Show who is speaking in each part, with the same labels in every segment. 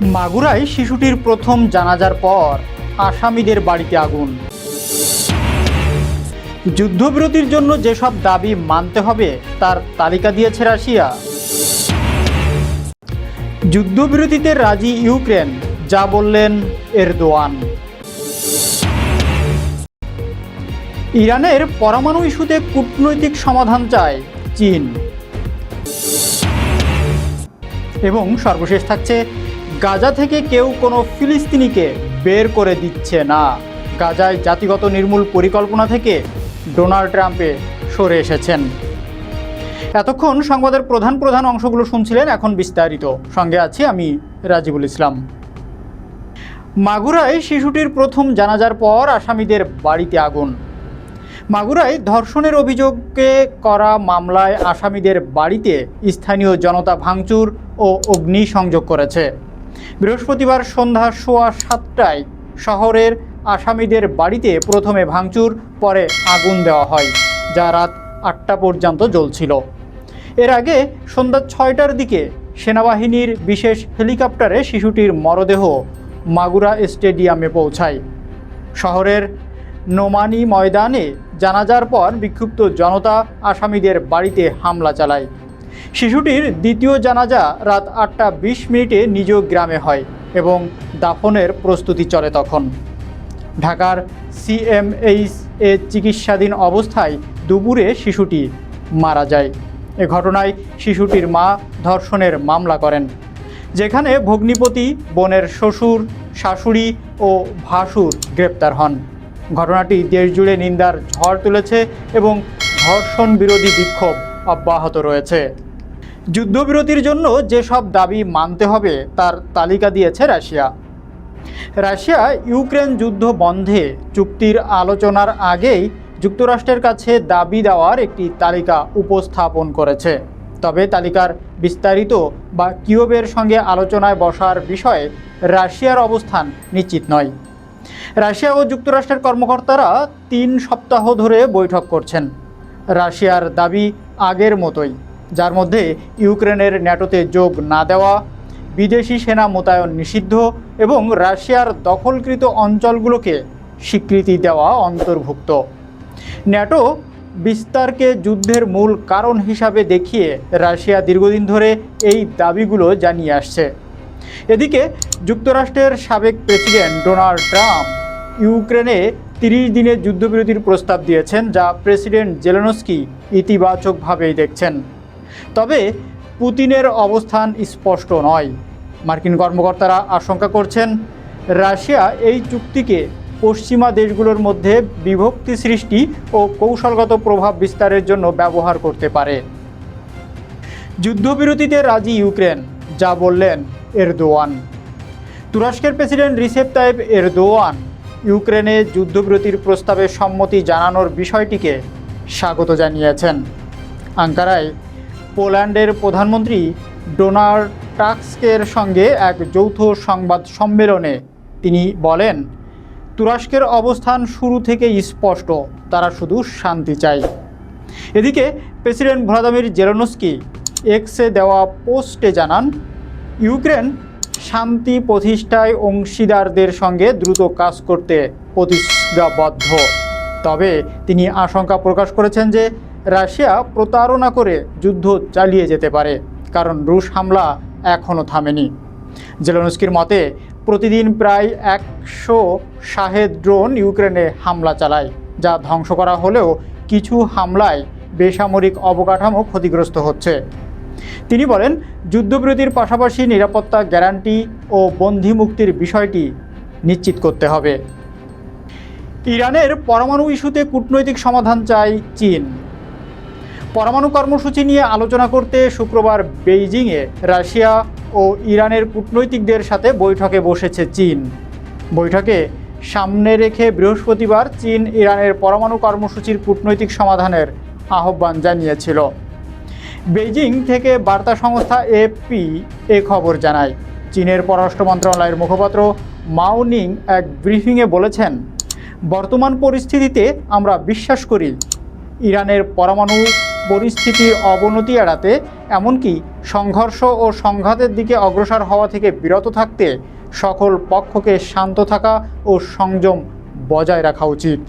Speaker 1: মাগুরায় শিশুটির প্রথম জানাজার পর আসামিদের বাড়িতে আগুন। যুদ্ধবিরতির জন্য যেসব দাবি মানতে হবে, তার তালিকা দিয়েছে রাশিয়া। যুদ্ধবিরতিতে রাজি ইউক্রেন, যা বললেন এরদোয়ান। ইরানের পরমাণু ইস্যুতে কূটনৈতিক সমাধান চায় চীন। এবং সর্বশেষ থাকছে গাজা থেকে কেউ কোনো ফিলিস্তিনিকে বের করে দিচ্ছে না। গাজায় জাতিগত নির্মূল পরিকল্পনা থেকে ডোনাল্ড ট্রাম্পে সরে এসেছেন। এতক্ষণ সংবাদের প্রধান প্রধান অংশগুলো শুনছিলেন, এখন বিস্তারিত। সঙ্গে আছি আমি রাজিবুল ইসলাম। মাগুরায় শিশুটির প্রথম জানাজার পর আসামিদের বাড়িতে আগুন। মাগুরায় ধর্ষণের অভিযোগে করা মামলায় আসামিদের বাড়িতে স্থানীয় জনতা ভাঙচুর ও অগ্নিসংযোগ করেছে। বৃহস্পতিবার সন্ধ্যা সোয়া সাতটায় শহরের আসামিদের বাড়িতে প্রথমে ভাঙচুর, পরে আগুন দেওয়া হয়, যা রাত আটটা পর্যন্ত জ্বলছিল। এর আগে সন্ধ্যা ছয়টার দিকে সেনাবাহিনীর বিশেষ হেলিকপ্টারে শিশুটির মরদেহ মাগুরা স্টেডিয়ামে পৌঁছায়। শহরের নোমানি ময়দানে জানাজার পর বিক্ষুব্ধ জনতা আসামিদের বাড়িতে হামলা চালায়। শিশুটির দ্বিতীয় জানাজা রাত আটটা বিশ মিনিটে নিজ গ্রামে হয় এবং দাফনের প্রস্তুতি চলে তখন। ঢাকার সিএমএইচ এ চিকিৎসাধীন অবস্থায় দুপুরে শিশুটি মারা যায়। এ ঘটনায় শিশুটির মা ধর্ষণের মামলা করেন, যেখানে ভগ্নিপতি, বোনের শ্বশুর, শাশুড়ি ও ভাসুর গ্রেপ্তার হন। ঘটনাটি দেশজুড়ে নিন্দার ঝড় তুলেছে এবং ধর্ষণ বিরোধী বিক্ষোভ অব্যাহত রয়েছে। যুদ্ধবিরতির জন্য যেসব দাবি মানতে হবে, তার তালিকা দিয়েছে রাশিয়া। রাশিয়া ইউক্রেন যুদ্ধ বন্ধে চুক্তির আলোচনার আগেই যুক্তরাষ্ট্রের কাছে দাবি দেওয়ার একটি তালিকা উপস্থাপন করেছে। তবে তালিকার বিস্তারিত বা কিউবের সঙ্গে আলোচনায় বসার বিষয়ে রাশিয়ার অবস্থান নিশ্চিত নয়। রাশিয়া ও যুক্তরাষ্ট্রের কর্মকর্তারা তিন সপ্তাহ ধরে বৈঠক করছেন। রাশিয়ার দাবি আগের মতোই, যার মধ্যে ইউক্রেনের ন্যাটোতে যোগ না দেওয়া, বিদেশি সেনা মোতায়েন নিষিদ্ধ এবং রাশিয়ার দখলকৃত অঞ্চলগুলোকে স্বীকৃতি দেওয়া অন্তর্ভুক্ত। ন্যাটো বিস্তারকে যুদ্ধের মূল কারণ হিসাবে দেখিয়ে রাশিয়া দীর্ঘদিন ধরে এই দাবিগুলো জানিয়ে আসছে। এদিকে যুক্তরাষ্ট্রের সাবেক প্রেসিডেন্ট ডোনাল্ড ট্রাম্প ইউক্রেনে তিরিশ দিনের যুদ্ধবিরতির প্রস্তাব দিয়েছেন, যা প্রেসিডেন্ট জেলেনস্কি ইতিবাচকভাবেই দেখছেন। তবে পুতিনের অবস্থান স্পষ্ট নয়। মার্কিন কর্মকর্তারা আশঙ্কা করছেন, রাশিয়া এই চুক্তিকে পশ্চিমা দেশগুলোর মধ্যে বিভক্তি সৃষ্টি ও কৌশলগত প্রভাব বিস্তারের জন্য ব্যবহার করতে পারে। যুদ্ধবিরতিতে রাজি ইউক্রেন, যা বললেন এরদোয়ান। তুরস্কের প্রেসিডেন্ট রিসেপ তাইব এরদোয়ান ইউক্রেনে যুদ্ধবিরতির প্রস্তাবে সম্মতি জানানোর বিষয়টিকে স্বাগত জানিয়েছেন। আঙ্কারায় পোল্যান্ডের প্রধানমন্ত্রী ডোনাল্ড টাস্কের সঙ্গে এক যৌথ সংবাদ সম্মেলনে তিনি বলেন, তুরস্কের অবস্থান শুরু থেকেই স্পষ্ট, তারা শুধু শান্তি চায়। এদিকে প্রেসিডেন্ট ভ্লাদিমির জেলেনস্কি এক্সে দেওয়া পোস্টে জানান, ইউক্রেন শান্তি প্রতিষ্ঠায় অংশীদারদের সঙ্গে দ্রুত কাজ করতে প্রতিজ্ঞাবদ্ধ। তবে তিনি আশঙ্কা প্রকাশ করেছেন যে রাশিয়া প্রতারণা করে যুদ্ধ চালিয়ে যেতে পারে, কারণ রুশ হামলা এখনও থামেনি। জেলেনস্কির মতে, প্রতিদিন প্রায় একশো শাহেদ ড্রোন ইউক্রেনে হামলা চালায়, যা ধ্বংস করা হলেও কিছু হামলায় বেসামরিক অবকাঠামো ক্ষতিগ্রস্ত হচ্ছে। তিনি বলেন, যুদ্ধবিরতির পাশাপাশি নিরাপত্তা গ্যারান্টি ও বন্দি মুক্তির বিষয়টি নিশ্চিত করতে হবে। ইরানের পরমাণু ইস্যুতে কূটনৈতিক সমাধান চায় চীন। পরমাণু কর্মসূচি নিয়ে আলোচনা করতে শুক্রবার বেইজিংয়ে রাশিয়া ও ইরানের কূটনৈতিকদের সাথে বৈঠকে বসেছে চীন। বৈঠকে সামনে রেখে বৃহস্পতিবার চীন ইরানের পরমাণু কর্মসূচির কূটনৈতিক সমাধানের আহ্বান জানিয়েছিল। বেইজিং থেকে বার্তা সংস্থা এপি এ খবর জানায়। চীনের পররাষ্ট্র মন্ত্রণালয়ের মুখপাত্র মাওনিং এক ব্রিফিংয়ে বলেছেন, বর্তমান পরিস্থিতিতে আমরা বিশ্বাস করি, ইরানের পরমাণু পরিস্থিতির অবনতি এড়াতে, এমনকি সংঘর্ষ ও সংঘাতের দিকে অগ্রসর হওয়া থেকে বিরত থাকতে সকল পক্ষকে শান্ত থাকা ও সংযম বজায় রাখা উচিত।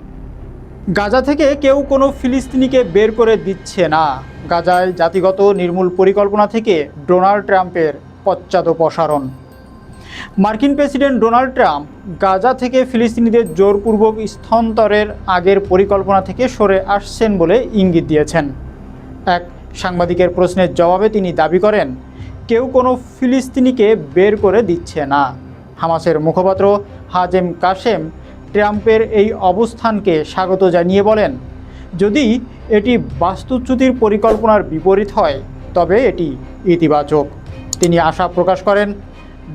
Speaker 1: গাজা থেকে কেউ কোনো ফিলিস্তিনিকে বের করে দিচ্ছে না। গাজায় জাতিগত নির্মূল পরিকল্পনা থেকে ডোনাল্ড ট্রাম্পের পশ্চাদপসারণ। মার্কিন প্রেসিডেন্ট ডোনাল্ড ট্রাম্প গাজা থেকে ফিলিস্তিনিদের জোরপূর্বক স্থানান্তরের আগের পরিকল্পনা থেকে সরে আসছেন বলে ইঙ্গিত দিয়েছেন। এক সাংবাদিকের প্রশ্নের জবাবে তিনি দাবি করেন, কেউ কোনো ফিলিস্তিনিকে বের করে দিচ্ছে না। হামাসের মুখপাত্র হাজেম কাশেম ট্রাম্পের এই অবস্থানকে স্বাগত জানিয়ে বলেন, যদি এটি বাস্তুচ্যুতির পরিকল্পনার বিপরীত হয়, তবে এটি ইতিবাচক। তিনি আশা প্রকাশ করেন,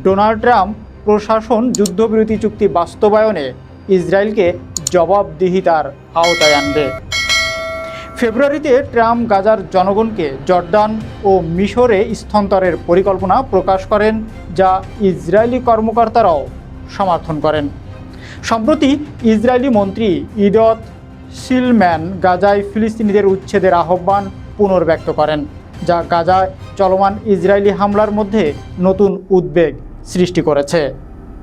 Speaker 1: ডোনাল্ড ট্রাম্প প্রশাসন যুদ্ধবিরতি চুক্তি বাস্তবায়নে ইসরায়েলকে জবাবদিহিতার আওতায় আনবে। ফেব্রুয়ারিতে ট্রাম্প গাজার জনগণকে জর্ডান ও মিশরে স্থানান্তরের পরিকল্পনা প্রকাশ করেন, যা ইসরায়েলি কর্মকর্তারাও সমর্থন করেন। সম্প্রতি ইসরায়েলি মন্ত্রী ইদত সিলম্যান গাজায় ফিলিস্তিনিদের উচ্ছেদের আহ্বান পুনর্ব্যক্ত করেন, যা গাজায় চলমান ইসরায়েলি হামলার মধ্যে নতুন উদ্বেগ সৃষ্টি করেছে।